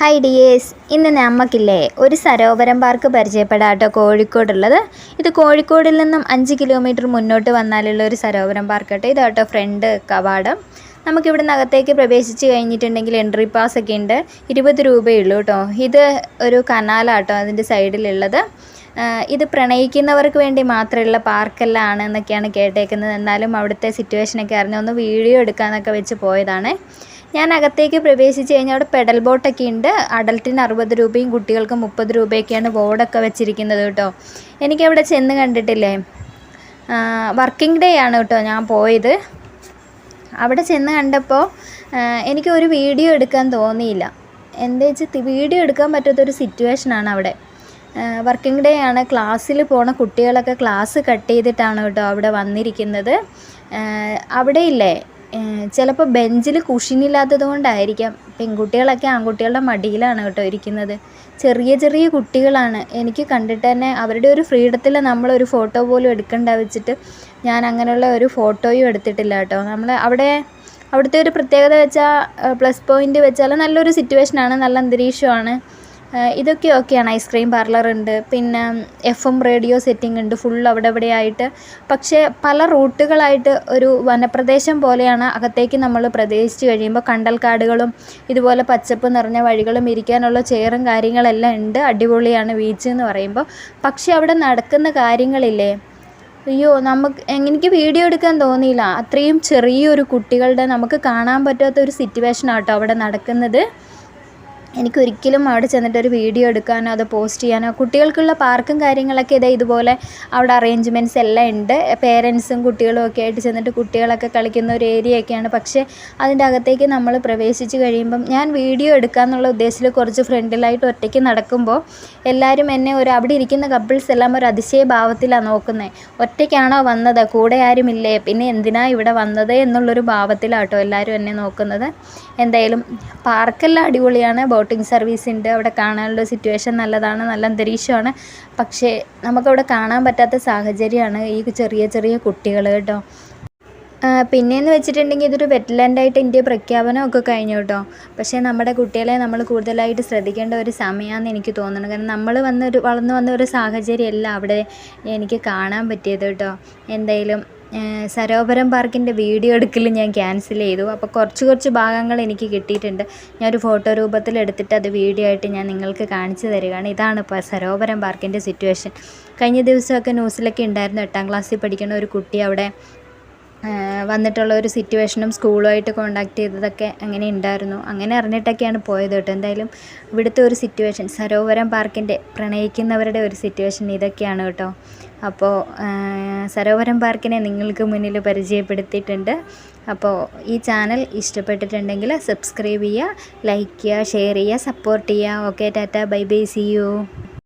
Hi dears ഇന്ന് നമുക്കില്ലേ ഒരു Sarovaram park പരിചയപ്പെടാട്ടോ. കോഴിക്കോടുള്ളത്. ഇത് കോഴിക്കോടിൽ നിന്നും അഞ്ച് കിലോമീറ്റർ മുന്നോട്ട് വന്നാലുള്ള ഒരു സരോവരം പാർക്ക് കേട്ടോ ഇതാട്ടോ ഫ്രണ്ട് കവാടം. നമുക്കിവിടെ അകത്തേക്ക് പ്രവേശിച്ച് കഴിഞ്ഞിട്ടുണ്ടെങ്കിൽ എൻട്രി പാസ് ഒക്കെ ഉണ്ട്. ഇരുപത് രൂപയുള്ളൂ കേട്ടോ ഇത് ഒരു കനാലാട്ടോ അതിന്റെ സൈഡിലുള്ളത് ഇത് പ്രണയിക്കുന്നവർക്ക് വേണ്ടി മാത്രമുള്ള പാർക്കെല്ലാം ആണ് എന്നൊക്കെയാണ് കേട്ടേക്കുന്നത്. എന്നാലും അവിടുത്തെ സിറ്റുവേഷനൊക്കെ അറിഞ്ഞ് ഒന്ന് വീഡിയോ എടുക്കാമെന്നൊക്കെ വെച്ച് പോയതാണ്. ഞാൻ അകത്തേക്ക് പ്രവേശിച്ച് കഴിഞ്ഞാൽ അവിടെ പെഡൽ ബോട്ടൊക്കെ ഉണ്ട്. അഡൽട്ടിന് അറുപത് രൂപയും കുട്ടികൾക്ക് മുപ്പത് രൂപയൊക്കെയാണ് ബോർഡൊക്കെ വെച്ചിരിക്കുന്നത് കേട്ടോ. എനിക്കവിടെ ചെന്ന് കണ്ടിട്ടില്ലേ? വർക്കിംഗ് ഡേ ആണ് കേട്ടോ ഞാൻ പോയത്. അവിടെ ചെന്ന് കണ്ടപ്പോൾ എനിക്ക് ഒരു വീഡിയോ എടുക്കാൻ തോന്നിയില്ല. എന്താ വെച്ചാൽ വീഡിയോ എടുക്കാൻ പറ്റാത്തൊരു സിറ്റുവേഷനാണ് അവിടെ. വർക്കിംഗ് ഡേ ആണ്. ക്ലാസ്സിൽ പോണ കുട്ടികളൊക്കെ ക്ലാസ് കട്ട് ചെയ്തിട്ടാണ് കേട്ടോ അവിടെ വന്നിരിക്കുന്നത്. അവിടെ ഇല്ലേ? ചിലപ്പോൾ ബെഞ്ചിൽ കുഷിനില്ലാത്തത് കൊണ്ടായിരിക്കാം. പെൺകുട്ടികളൊക്കെ ആൺകുട്ടികളുടെ മടിയിലാണ് കേട്ടോ ഇരിക്കുന്നത്. ചെറിയ ചെറിയ കുട്ടികളാണ്. എനിക്ക് കണ്ടിട്ട് തന്നെ അവരുടെ ഒരു ഫ്രീഡത്തിൽ നമ്മളൊരു ഫോട്ടോ പോലും എടുക്കണ്ട വെച്ചിട്ട് ഞാൻ അങ്ങനെയുള്ള ഒരു ഫോട്ടോയും എടുത്തിട്ടില്ല കേട്ടോ. നമ്മൾ അവിടെ അവിടുത്തെ ഒരു പ്രത്യേകത വെച്ചാൽ പ്ലസ് പോയിന്റ് വെച്ചാൽ നല്ലൊരു സിറ്റുവേഷനാണ് നല്ല അന്തരീക്ഷമാണ്. ഇതൊക്കെ ഓക്കെയാണ് ഐസ്ക്രീം പാർലർ ഉണ്ട്. പിന്നെ എഫ് എം റേഡിയോ സെറ്റിംഗ് ഉണ്ട്. ഫുൾ അവിടെ ഇവിടെ ആയിട്ട് പക്ഷേ പല റൂട്ടുകളായിട്ട് ഒരു വനപ്രദേശം പോലെയാണ് അകത്തേക്ക് നമ്മൾ പ്രവേശിച്ച് കഴിയുമ്പോൾ കണ്ടൽക്കാടുകളും ഇതുപോലെ പച്ചപ്പ് നിറഞ്ഞ വഴികളും ഇരിക്കാനുള്ള ചെയറും കാര്യങ്ങളെല്ലാം ഉണ്ട്. അടിപൊളിയാണ് ബീച്ച് എന്ന് പറയുമ്പോൾ. പക്ഷേ അവിടെ നടക്കുന്ന കാര്യങ്ങളില്ലേ? അയ്യോ നമുക്ക് എനിക്ക് വീഡിയോ എടുക്കാൻ തോന്നിയില്ല. അത്രയും ചെറിയൊരു കുട്ടികളുടെ നമുക്ക് കാണാൻ പറ്റാത്ത ഒരു സിറ്റുവേഷൻ ആട്ടോ അവിടെ നടക്കുന്നത്. എനിക്കൊരിക്കലും അവിടെ ചെന്നിട്ട് ഒരു വീഡിയോ എടുക്കാനോ അത് പോസ്റ്റ് ചെയ്യാനോ കുട്ടികൾക്കുള്ള പാർക്കും കാര്യങ്ങളൊക്കെ ഇതേ ഇതുപോലെ അവിടെ അറേഞ്ച്മെന്റ്സ് എല്ലാം ഉണ്ട്. പേരൻസും കുട്ടികളും ഒക്കെ ആയിട്ട് ചെന്നിട്ട് കുട്ടികളൊക്കെ കളിക്കുന്ന ഒരു ഏരിയ ഒക്കെയാണ്. പക്ഷേ അതിന്റെ അകത്തേക്ക് നമ്മൾ പ്രവേശിച്ച് കഴിയുമ്പം ഞാൻ വീഡിയോ എടുക്കാമെന്നുള്ള ഉദ്ദേശത്തിൽ കുറച്ച് ഫ്രണ്ടിലായിട്ട് ഒറ്റയ്ക്ക് നടക്കുമ്പോൾ എല്ലാവരും എന്നെ ഒരു അവിടെ ഇരിക്കുന്ന കപ്പിൾസ് എല്ലാം ഒരു അതിശയ ഭാവത്തിലാണ് നോക്കുന്നത് ഒറ്റയ്ക്കാണോ വന്നത്? കൂടെ ആരുമില്ലേ? പിന്നെ എന്തിനാ ഇവിടെ വന്നത്? എന്നുള്ളൊരു ഭാവത്തിലാട്ടോ എല്ലാവരും എന്നെ നോക്കുന്നത്. എന്തായാലും പാർക്കെല്ലാം അടിപൊളിയാണ്. ബോട്ടിംഗ് സർവീസ് ഉണ്ട്. അവിടെ കാണാനുള്ള സിറ്റുവേഷൻ നല്ലതാണ് നല്ല അന്തരീക്ഷമാണ്. പക്ഷേ നമുക്കവിടെ കാണാൻ പറ്റാത്ത സാഹചര്യമാണ് ഈ ചെറിയ ചെറിയ കുട്ടികൾ കേട്ടോ. പിന്നെയെന്ന് വെച്ചിട്ടുണ്ടെങ്കിൽ ഇതൊരു വെറ്റ്ലാൻഡായിട്ട് ഇന്ത്യ പ്രഖ്യാപനമൊക്കെ കഴിഞ്ഞു കേട്ടോ. പക്ഷേ നമ്മുടെ കുട്ടികളെ നമ്മൾ കൂടുതലായിട്ട് ശ്രദ്ധിക്കേണ്ട ഒരു സമയമാണെന്ന് എനിക്ക് തോന്നുന്നു. കാരണം നമ്മൾ വന്നൊരു വളർന്നു വന്ന ഒരു സാഹചര്യമല്ല അവിടെ എനിക്ക് കാണാൻ പറ്റിയത് കേട്ടോ. എന്തായാലും സരോവരം പാർക്കിന്റെ വീഡിയോ എടുക്കൽ ഞാൻ ക്യാൻസൽ ചെയ്തു. അപ്പോൾ കുറച്ച് കുറച്ച് ഭാഗങ്ങൾ എനിക്ക് കിട്ടിയിട്ടുണ്ട്. ഞാൻ ഒരു ഫോട്ടോ രൂപത്തിൽ എടുത്തിട്ട് അത് വീഡിയോ ആയിട്ട് ഞാൻ നിങ്ങൾക്ക് കാണിച്ചു തരികയാണ്. ഇതാണ് ഇപ്പോൾ സരോവരം പാർക്കിന്റെ സിറ്റുവേഷൻ കഴിഞ്ഞ ദിവസമൊക്കെ ന്യൂസിലൊക്കെ ഉണ്ടായിരുന്നു. എട്ടാം ക്ലാസ്സിൽ പഠിക്കുന്ന ഒരു കുട്ടി അവിടെ വന്നിട്ടുള്ള ഒരു സിറ്റുവേഷനും സ്കൂളുമായിട്ട് കോണ്ടാക്ട് ചെയ്തതൊക്കെ അങ്ങനെ ഉണ്ടായിരുന്നു അങ്ങനെ അറിഞ്ഞിട്ടൊക്കെയാണ് പോയത് കേട്ടോ. എന്തായാലും ഇവിടുത്തെ ഒരു സിറ്റുവേഷൻ സരോവരം പാർക്കിന്റെ പ്രണയിക്കുന്നവരുടെ ഒരു സിറ്റുവേഷൻ ഇതൊക്കെയാണ് കേട്ടോ. അപ്പോൾ സരോവരം പാർക്കിനെ നിങ്ങൾക്ക് മുന്നിൽ പരിചയപ്പെടുത്തിയിട്ടുണ്ട്. അപ്പോൾ ഈ ചാനൽ ഇഷ്ടപ്പെട്ടിട്ടുണ്ടെങ്കിൽ സബ്സ്ക്രൈബ് ചെയ്യുക ലൈക്ക് ചെയ്യുക ഷെയർ ചെയ്യുക സപ്പോർട്ട് ചെയ്യുക. Okay tata bye bye see you